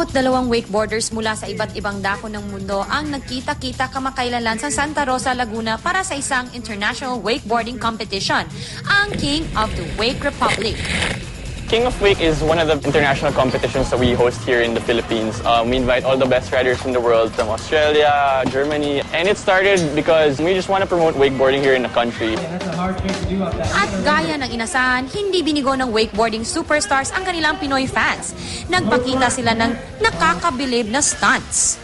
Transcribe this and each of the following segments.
22 wakeboarders mula sa iba't ibang dako ng mundo ang nagkita-kita kamakailanlan sa Santa Rosa, Laguna para sa isang international wakeboarding competition, ang King of the Wake Republic. King of Wake is one of the international competitions that we host here in the Philippines. Um, we invite all the best riders in the world from Australia, Germany, and it started because we just want to promote wakeboarding here in the country. At gaya ng inasahan, hindi binigo ng wakeboarding superstars ang kanilang Pinoy fans. Nagpakita sila ng nakakabilib na stunts.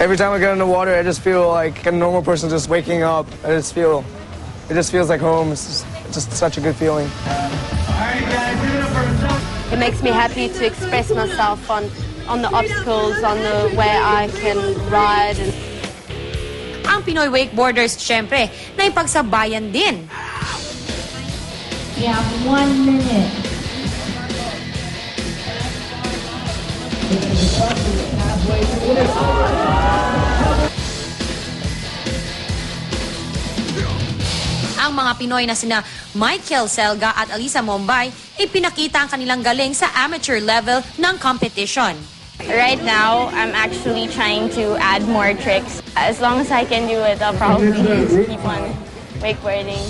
Every time I get in the water, I just feel like a normal person just waking up. I just feel, it just feels like home. It's just, it's just such a good feeling. It makes me happy to express myself on, on the obstacles, on the way I can ride. And Ang Pinoy wakeboarders, syempre, na ipagsabayan din. You have one minute. Ang mga Pinoy na sina Michael Selga at Alisa Mombay ipinakita ang kanilang galing sa amateur level ng competition. Right now, I'm actually trying to add more tricks. As long as I can do it, I'll probably just keep on wakeboarding.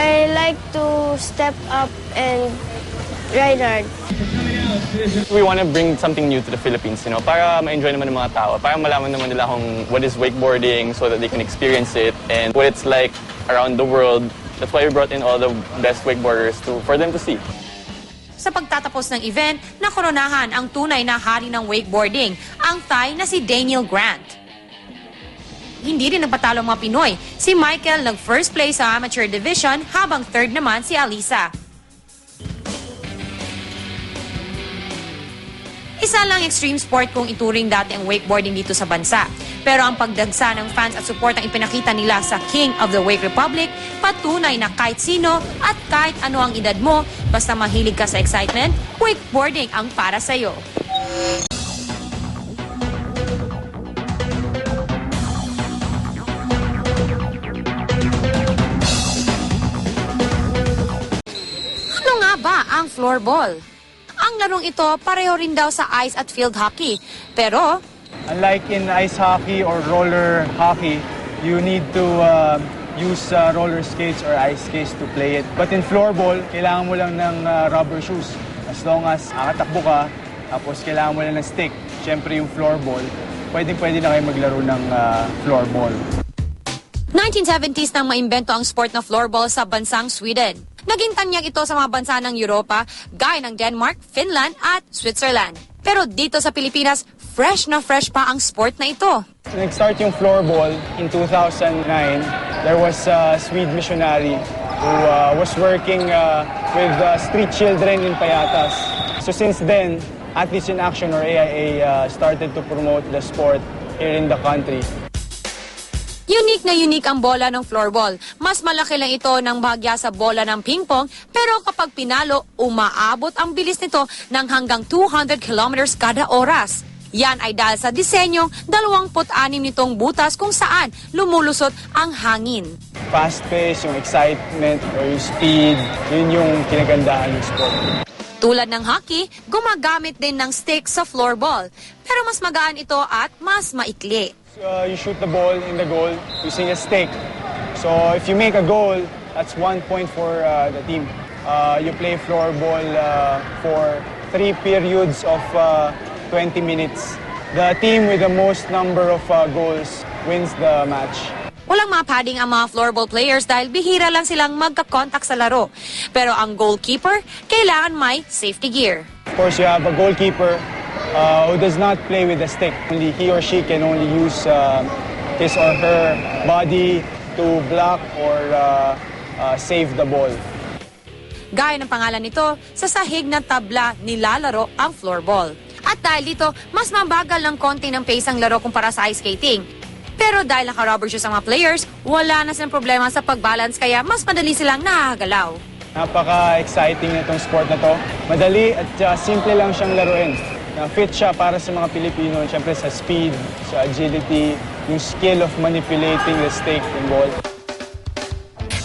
I like to step up and ride hard. We want to bring something new to the Philippines, you know, para ma-enjoy naman ng mga tao, para malaman naman nila kung what is wakeboarding so that they can experience it and what it's like around the world. That's why we brought in all the best wakeboarders to, for them to see. Sa pagtatapos ng event, nakoronahan ang tunay na hari ng wakeboarding, ang Thai na si Daniel Grant. Hindi rin nagpatalo ang mga Pinoy. Si Michael nag first place sa amateur division habang third naman si Alisa. Isa lang extreme sport kung ituring dati ang wakeboarding dito sa bansa. Pero ang pagdagsa ng fans at support ang ipinakita nila sa King of the Wake Republic, patunay na kahit sino at kahit ano ang edad mo, basta mahilig ka sa excitement, wakeboarding ang para sa'yo. Ano nga ba ang floorball? Ang larong ito pareho rin daw sa ice at field hockey. Pero Unlike in ice hockey or roller hockey, you need to uh, use uh, roller skates or ice skates to play it. But in floorball, kailangan mo lang ng uh, rubber shoes. As long as nakatakbo ka, tapos kailangan mo lang ng stick. Siyempre yung floorball, pwedeng-pwede na kayo maglaro ng uh, floorball. 1970s nang maimbento ang sport na floorball sa bansang Sweden. Naging tanyag ito sa mga bansa ng Europa, gaya ng Denmark, Finland at Switzerland. Pero dito sa Pilipinas, fresh na fresh pa ang sport na ito. Nag-start yung floorball in 2009. There was a Swede missionary who uh, was working uh, with uh, street children in Payatas. So since then, Athletes in Action or AIA uh, started to promote the sport here in the country. Unique na unique ang bola ng floorball. Mas malaki lang ito ng bahagya sa bola ng ping-pong, pero kapag pinalo, umaabot ang bilis nito ng hanggang 200 kilometers kada oras. Yan ay dahil sa disenyong 26 nitong butas kung saan lumulusot ang hangin. Fast pace, yung excitement or yung speed, yun yung kinagandahan ng sport. Tulad ng hockey, gumagamit din ng stick sa floorball. Pero mas magaan ito at mas maikli. Uh, you shoot the ball in the goal using a stick. So if you make a goal, that's one point for uh, the team. Uh, you play floorball uh, for three periods of uh, 20 minutes. The team with the most number of uh, goals wins the match. Walang mapading ang mga floorball players dahil bihira lang silang magkakontak sa laro. Pero ang goalkeeper, kailangan may safety gear. Of course, you have a goalkeeper uh, who does not play with a stick. Only he or she can only use uh, his or her body to block or uh, uh, save the ball. Gaya ng pangalan nito, sa sahig ng tabla nilalaro ang floorball. At dahil dito, mas mabagal ng konti ng pace ang laro kumpara sa ice skating. Pero dahil naka-rubber shoes ang mga players, wala na silang problema sa pag-balance kaya mas madali silang nakakagalaw. Napaka-exciting na itong sport na to. Madali at uh, simple lang siyang laruin. Na fit siya para sa mga Pilipino, siyempre sa speed, sa agility, yung skill of manipulating the stick and ball.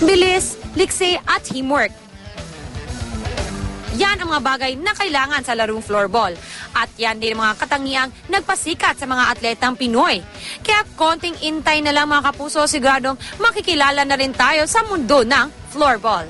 Bilis, liksi at teamwork. Yan ang mga bagay na kailangan sa larong floorball. At yan din mga katangiang nagpasikat sa mga atletang Pinoy. Kaya konting intay na lang mga kapuso, siguradong makikilala na rin tayo sa mundo ng floorball.